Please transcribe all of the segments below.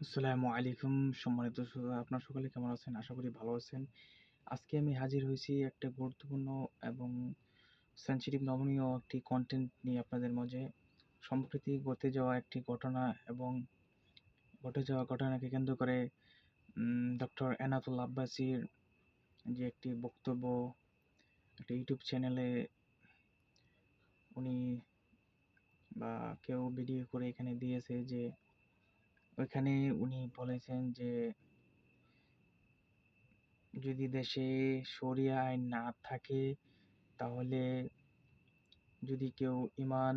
আসসালামু আলাইকুম। সম্মানিত আপনার সকলে কেমন আছেন? আশা করি ভালো আছেন। আজকে আমি হাজির হয়েছি একটা গুরুত্বপূর্ণ এবং সেন্সিটিভ নমনীয় একটি কন্টেন্ট নিয়ে আপনাদের মাঝে। সম্প্রতি ঘটে যাওয়া একটি ঘটনা এবং ঘটে যাওয়া ঘটনাকে কেন্দ্র করে ডক্টর এনাতুল আব্বাসির যে একটি বক্তব্য, একটা ইউটিউব চ্যানেলে উনি বা কেউ ভিডিও করে এখানে দিয়েছে যে ওইখানে উনি বলেছেন যে, যদি দেশে শরিয়া আইন না থাকে, তাহলে যদি কেউ ইমান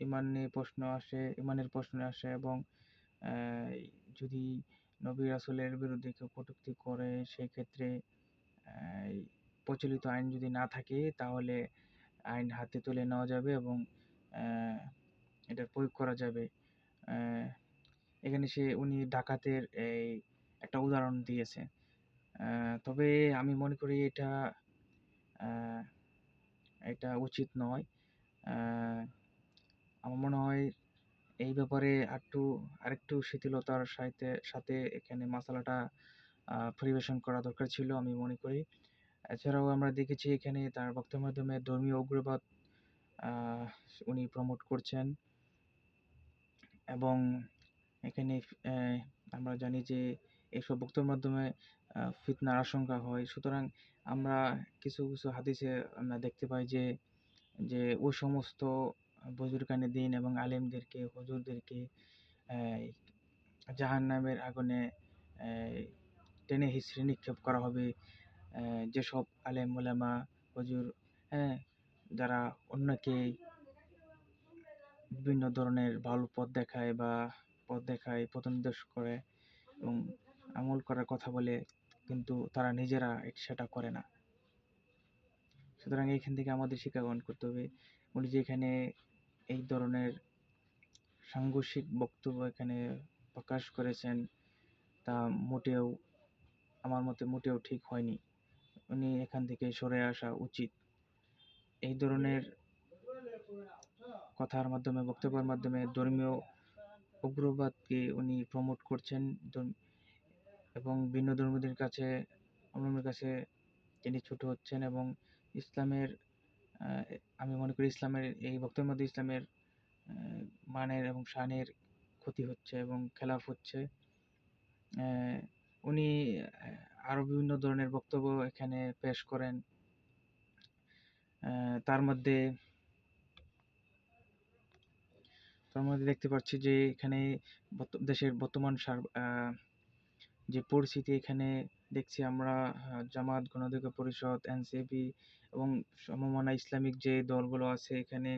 ইমান নিয়ে প্রশ্ন আসে, ইমানের প্রশ্ন আসে এবং যদি নবী রাসুলের বিরুদ্ধে কেউ কটূক্তি করে, সেক্ষেত্রে প্রচলিত আইন যদি না থাকে, তাহলে আইন হাতে তুলে নেওয়া যাবে এবং এটার প্রয়োগ করা যাবে। এখানে সে, উনি ডাকাতের এই একটা উদাহরণ দিয়েছে। তবে আমি মনে করি এটা এটা উচিত নয়। আমার মনে হয় এই ব্যাপারে একটু আরেকটু শিথিলতার সাথে সাথে এখানে মশালাটা পরিবেশন করা দরকার ছিল আমি মনে করি। এছাড়াও আমরা দেখেছি এখানে তার বক্তব্যের মাধ্যমে ধর্মীয় উগ্রবাদ উনি প্রমোট করছেন। এবং এখানে আমরা জানি যে এইসব বক্তব্যের মাধ্যমে ফিতনার আশঙ্কা হয়। সুতরাং আমরা কিছু কিছু হাদিসে আমরা দেখতে পাই যে যে ওই সমস্ত বুজুর্গানে দিন এবং আলেমদেরকে, হুজুরদেরকে জাহান নামের আগুনে টেনে হিসড়ে নিক্ষেপ করা হবে। যেসব আলেম মোলামা হুজুর হ্যাঁ যারা অন্যকে বিভিন্ন ধরনের ভালো পথ দেখায় বা পথ দেখায় পথ নির্দেশ করে এবং আমল করার কথা বলে কিন্তু তারা নিজেরা সেটা করে না। সুতরাং এইখান থেকে আমাদের শিক্ষা গ্রহণ করতে হবে। উনি যে এখানে এই ধরনের সাংঘর্ষিক বক্তব্য এখানে প্রকাশ করেছেন তা মোটেও, আমার মতে মোটেও ঠিক হয়নি। উনি এখান থেকে সরে আসা উচিত। এই ধরনের কথার মাধ্যমে, বক্তব্যের মাধ্যমে ধর্মীয় উগ্রবাদকে উনি প্রমোট করছেন। এবং ভিন্ন ধর্মীদের কাছে অন্যদের কাছে তিনি ছোট হচ্ছেন এবং ইসলামের আমি মনে করি ইসলামের, এই বক্তব্যের মধ্যে ইসলামের মানের এবং শানের ক্ষতি হচ্ছে এবং খেলাফ হচ্ছে। উনি আরও বিভিন্ন ধরনের বক্তব্য এখানে পেশ করেন। তার মধ্যে তার মধ্যে দেখতে পাচ্ছি যে এখানে দেশের বর্তমান সার যে পরিস্থিতি এখানে দেখছি আমরা জামাত গণঅধিকার পরিষদ, এনসিপি এবং সমমনা ইসলামিক যে দলগুলো আছে এখানে,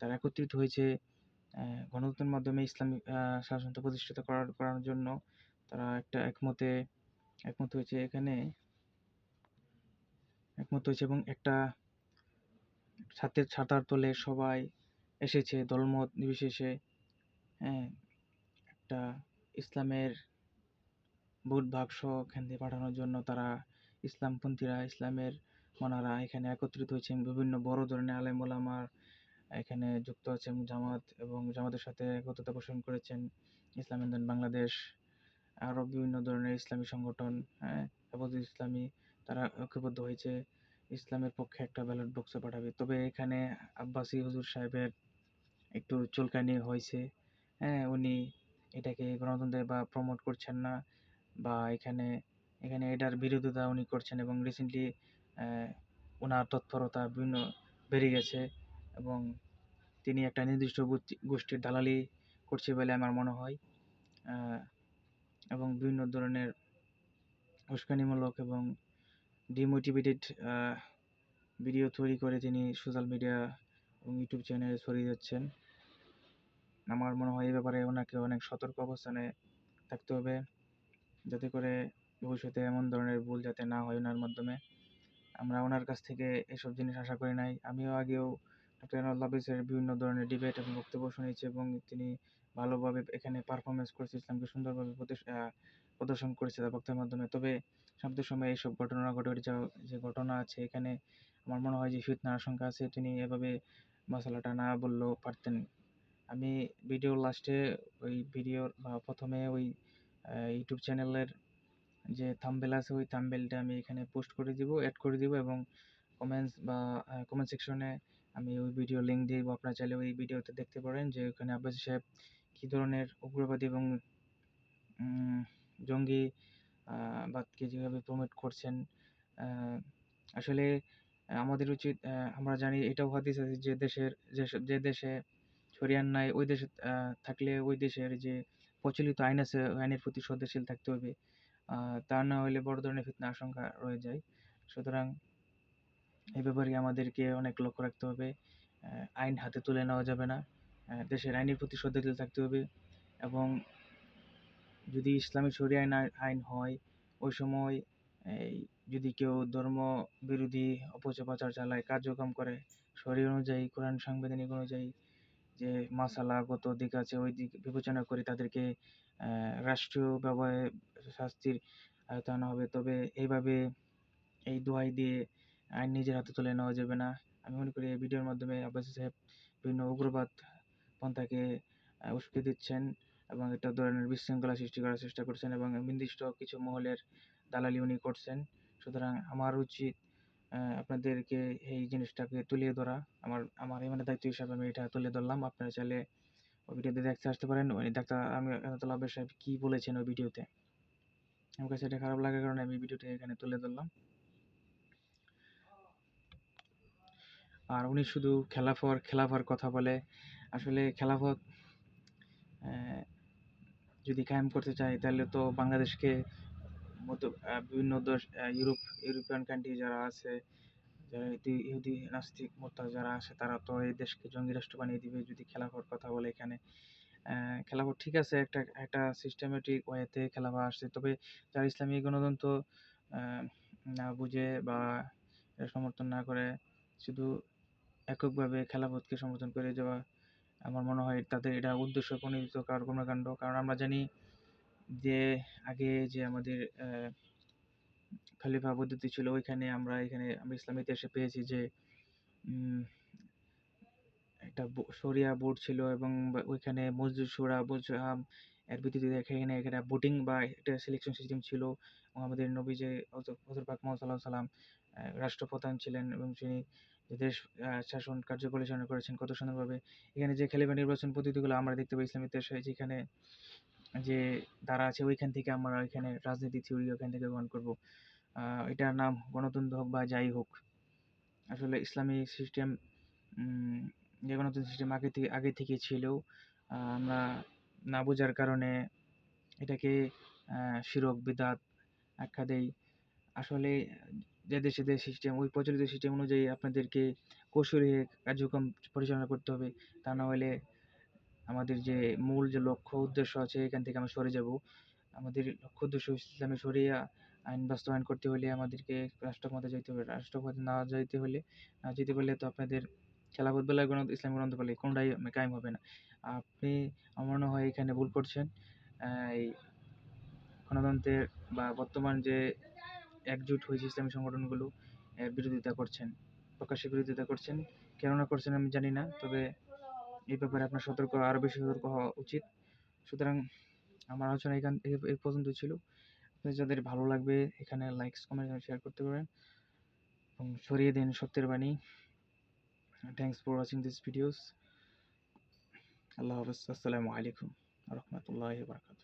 তারা একত্রিত হয়েছে গণতন্ত্রের মাধ্যমে ইসলামিক শাসনতন্ত্র প্রতিষ্ঠিত করার করার জন্য। তারা একটা একমতে, একমত হয়েছে এখানে। একমত হয়েছে এবং একটা ছাত্রের ছাতার তলে সবাই। এসেছে, দলমত নির্বিশেষে হ্যাঁ একটা ইসলামের ভোট বাক্স এখান পাঠানোর জন্য তারা ইসলামপন্থীরা, ইসলামের মনারা এখানে একত্রিত হয়েছেন বিভিন্ন বড় ধরনের আলেম ওলামার এখানে যুক্ত আছেন, জামাত এবং জামাতের সাথে একত্রতা পোষণ করেছেন। ইসলাম ইন্দন বাংলাদেশ আরও বিভিন্ন ধরনের ইসলামী সংগঠন হ্যাঁ ইসলামী, তারা ঐক্যবদ্ধ হয়েছে। ইসলামের পক্ষে একটা ব্যালট বক্সে পাঠাবে। তবে এখানে আব্বাসী হুজুর সাহেবের একটু চুলকানি হয়েছে হ্যাঁ উনি এটাকে গণতন্ত্রে বা প্রমোট করছেন না বা এখানে এখানে এটার বিরোধিতা উনি করছেন এবং রিসেন্টলি ওনার তৎপরতা বিভিন্ন বেড়ে গেছে এবং তিনি একটা নির্দিষ্ট গোষ্ঠীর দালালি করছে বলে আমার মনে হয় এবং বিভিন্ন ধরনের উস্কানিমূলক এবং ডিমোটিভেটেড ভিডিও তৈরি করে তিনি সোশ্যাল মিডিয়া এবং ইউটিউব চ্যানেলে ছড়িয়ে যাচ্ছেন আমার মনে হয় এই ব্যাপারে ওনাকে অনেক সতর্ক অবস্থানে থাকতে হবে যাতে করে ভবিষ্যতে এমন ধরনের ভুল যাতে না হয় ওনার মাধ্যমে। আমরা ওনার কাছ থেকে এসব জিনিস আশা করি নাই। আমিও আগেও ডক্টর হাফিজের বিভিন্ন ধরনের ডিবেট এবং বক্তব্য শুনেছি এবং তিনি ভালোভাবে এখানে পারফরমেন্স করেছে, ইসলামকে সুন্দরভাবে প্রদর্শন করেছে তার বক্তব্যের মাধ্যমে। তবে সাম্প্রতিক সময়ে এইসব ঘটনা ঘটে যা, যে ঘটনা আছে এখানে আমার মনে হয় যে ফিতনার আশঙ্কা আছে। তিনি এভাবে মশলাটা না বললেও পারতেন আমি ভিডিওর লাস্টে ওই ভিডিওর বা প্রথমে ওই ইউটিউব চ্যানেলের যে থাম্বেল আছে, ওই থাম্বেলটা আমি এখানে পোস্ট করে দিব অ্যাড করে দিব এবং কমেন্টস বা কমেন্ট সেকশনে আমি ওই ভিডিও লিঙ্ক দিয়ে আপনারা চাইলে ওই ভিডিওতে দেখতে পারেন যে ওখানে আব্বাসী সাহেব কী ধরনের উগ্রবাদী এবং জঙ্গি বাদকে যেভাবে প্রমোট করছেন আসলে আমাদের উচিত আমরা জানি এটাও হাদিস আছে যে দেশের, যে যে দেশে শরিয়ার নাই, ওই দেশে থাকলে ওই দেশের যে প্রচলিত আইন আছে আইনের প্রতি শ্রদ্ধাশীল থাকতে হবে তা না হলে বড় ধরনের ফিতনা আশঙ্কা রয়ে যায়। সুতরাং এ ব্যাপারে আমাদেরকে অনেক লক্ষ্য রাখতে হবে। আইন হাতে তুলে নেওয়া যাবে না। দেশের আইনের প্রতি শ্রদ্ধাশীল থাকতে হবে এবং যদি ইসলামী শরিয়া আইন আইন হয়, ওই সময় এই যদি কেউ ধর্ম বিরোধী অপপ্রচার চালায়, কার্যক্রম করে, শরীর অনুযায়ী, কোরআন সাংবিধানিক অনুযায়ী যে মাসালাগত দিক আছে, ওই দিক বিবেচনা করে তাদেরকে রাষ্ট্রীয় ব্যবহারে শাস্তির আয়তান হবে। তবে এইভাবে এই দোহাই দিয়ে আইন নিজের হাতে তুলে নেওয়া যাবে না। আমি মনে করি এই ভিডিওর মাধ্যমে আব্বাসী সাহেব বিভিন্ন উগ্রবাদ পন্থাকে উস্কে দিচ্ছেন এবং একটা ধরনের বিশৃঙ্খলা সৃষ্টি করার চেষ্টা করছেন এবং নির্দিষ্ট কিছু মহলের দালালি উনি করছেন। সুতরাং আমার উচিত আপনাদেরকে এই জিনিসটাকে তুলিয়ে ধরা। আমার আমার ইমানের দায়িত্ব হিসাবে আমি এটা তুলে ধরলাম। আপনারা চাইলে ওই ভিডিওতে দেখতে আসতে পারেন। ওই ডাক্তার আমি আব্বাস সাহেব কী বলেছেন ওই ভিডিওতে? আমার কাছে এটা খারাপ লাগার কারণে আমি ভিডিওটা এখানে তুলে ধরলাম। আর উনি শুধু খেলাফর খেলাফর কথা বলে। আসলে খেলাফত যদি কায়েম করতে চায়, তাহলে তো বাংলাদেশকে মতো বিভিন্ন দেশ ইউরোপ, ইউরোপিয়ান কান্ট্রি যারা আছে ইহুদি নাস্তিক মোর্তাদ যারা আছে, তারা তো এই দেশকে জঙ্গি রাষ্ট্র বানিয়ে দিবে যদি খেলাফত কথা বলে এখানে। খেলাফত ঠিক আছে, একটা একটা সিস্টেমেটিক ওয়েতে খেলাফত আসছে, তবে যারা ইসলামী গণতন্ত্র না বুঝে বা সমর্থন না করে, শুধু এককভাবে খেলাফতকে সমর্থন করে যাওয়া, আমার মনে হয় তাদের এটা উদ্দেশ্য প্রণোদিত কার- কর্মকাণ্ড কারণ আমরা জানি যে আগে যে আমাদের খলিফা পদ্ধতি ছিল, ওইখানে আমরা, এখানে আমরা ইসলাম ইতিহাসে পেয়েছি যে একটা শরিয়া বোর্ড ছিল এবং ওইখানে মসজিদ সুরা বুজহাম এর ভিত্তিতে এখানে এখানে ভোটিং বা একটা সিলেকশন সিস্টেম ছিল আমাদের নবী যে হজর পাক মোহাম্মদ রাষ্ট্রপ্রধান ছিলেন এবং তিনি দেশ শাসন কার্য পরিচালনা করেছেন কত সুন্দরভাবে, এখানে যে খেলিফা নির্বাচন পদ্ধতিগুলো আমরা দেখতে পাই ইসলাম ইতিহাসে, যেখানে যে দ্বারা আছে ওইখান থেকে আমরা ওইখানে রাজনীতি থিওরি ওখান থেকে গ্রহণ করব। এটার নাম গণতন্ত্র হোক বা যাই হোক। আসলে ইসলামী সিস্টেম যে গণতন্ত্র সিস্টেম আগে থেকে আগে থেকে ছিল আমরা না বোঝার কারণে এটাকে শিরক, বিদাত আখ্যা দেই। আসলে যে দেশে যে সিস্টেম ওই প্রচলিত সিস্টেম অনুযায়ী আপনাদেরকে কৌশলী কার্যক্রম পরিচালনা করতে হবে। তা না হলে আমাদের যে মূল যে লক্ষ্য উদ্দেশ্য আছে এখান থেকে আমরা সরে যাব। আমাদের লক্ষ্য উদ্দেশ্য ইসলামে সরিয়া আইন বাস্তবায়ন করতে হলে আমাদেরকে রাষ্ট্রক্ষমতা যেতে হবে। রাষ্ট্রক্ষমতা না যেতে হলে, না যেতে পারলে তো আপনাদের খেলাফত বেলায় গণ ইসলাম গ্রন্থ বলে কোনটাই কায়েম হবে না। আপনি, আমার মনে হয় এখানে ভুল করছেন। এই গণতন্ত্রের বা বর্তমান যে একজোট হয়েছে ইসলামী সংগঠনগুলো বিরোধিতা করছেন, প্রকাশ্যে বিরোধিতা করছেন। কেননা করছেন আমি জানি না, তবে এই ব্যাপারে আপনার সতর্ক আরও বেশি সতর্ক হওয়া উচিত। সুতরাং আমার আলোচনা এখান এই পর্যন্ত ছিল। যাদের ভালো লাগবে এখানে লাইকস কমেন্ট শেয়ার করতে পারেন। এবং ছড়িয়ে দিন সত্যের বাণী। Thanks for watching this videos আল্লাহ হাফেজ, আসসালামু আলাইকুম রহমতুল্লাহ বারকাত